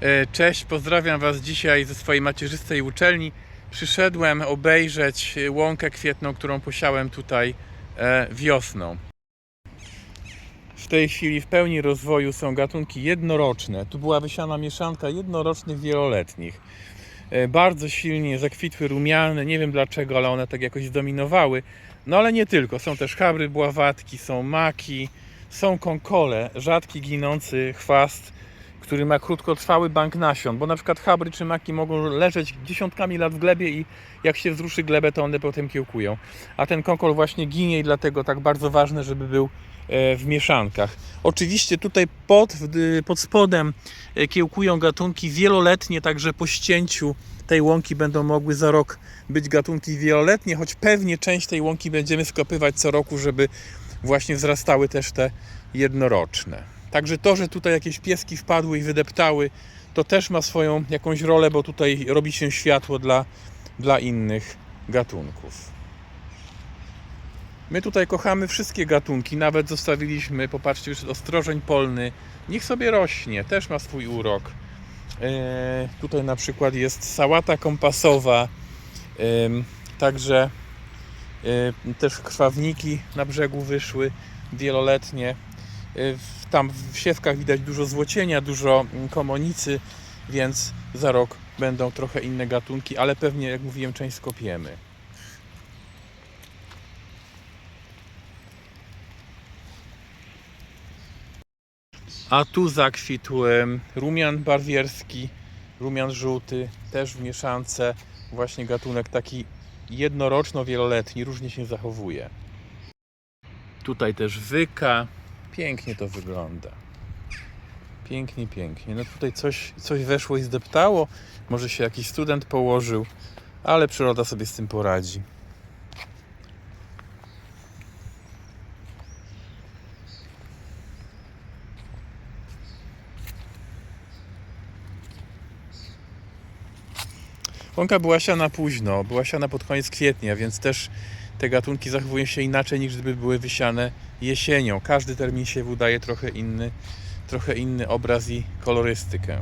E, Cześć, pozdrawiam Was dzisiaj ze swojej macierzystej uczelni. Przyszedłem obejrzeć łąkę kwietną, którą posiałem tutaj e, wiosną. W tej chwili w pełni rozwoju są gatunki jednoroczne. Tu była wysiana mieszanka jednorocznych, wieloletnich. E, Bardzo silnie zakwitły rumiane, nie wiem dlaczego, ale one tak jakoś zdominowały. No ale nie tylko, są też chabry bławatki, są maki, są konkole, rzadki ginący chwast, który ma krótkotrwały bank nasion, bo na przykład chabry czy maki mogą leżeć dziesiątkami lat w glebie i jak się wzruszy glebę, to one potem kiełkują. A ten konkol właśnie ginie i dlatego tak bardzo ważne, żeby był e, w mieszankach. Oczywiście tutaj pod, w- pod spodem e, kiełkują gatunki wieloletnie, także po ścięciu tej łąki będą mogły za rok być gatunki wieloletnie, choć pewnie część tej łąki będziemy skopywać co roku, żeby właśnie wzrastały też te jednoroczne. Także to, że tutaj jakieś pieski wpadły i wydeptały, to też ma swoją jakąś rolę, bo tutaj robi się światło dla, dla innych gatunków. My tutaj kochamy wszystkie gatunki, nawet zostawiliśmy, popatrzcie, już ostrożeń polny. Niech sobie rośnie, też ma swój urok. E, tutaj na przykład jest sałata kompasowa, em, także e, też krwawniki na brzegu wyszły wieloletnie. Tam w siewkach widać dużo złocienia, dużo mm, komonicy, więc za rok będą trochę inne gatunki, ale pewnie, jak mówiłem, część skopiemy. A tu zakwitł rumian barwierski, rumian żółty, też w mieszance. Właśnie gatunek taki jednoroczno-wieloletni, różnie się zachowuje. Tutaj też wyka. Pięknie to wygląda. Pięknie, pięknie. No tutaj coś, coś weszło i zdeptało. Może się jakiś student położył, ale przyroda sobie z tym poradzi. Łąka była siana późno, była siana pod koniec kwietnia, więc też te gatunki zachowują się inaczej niż gdyby były wysiane jesienią. Każdy termin siewu daje trochę inny, trochę inny obraz i kolorystykę.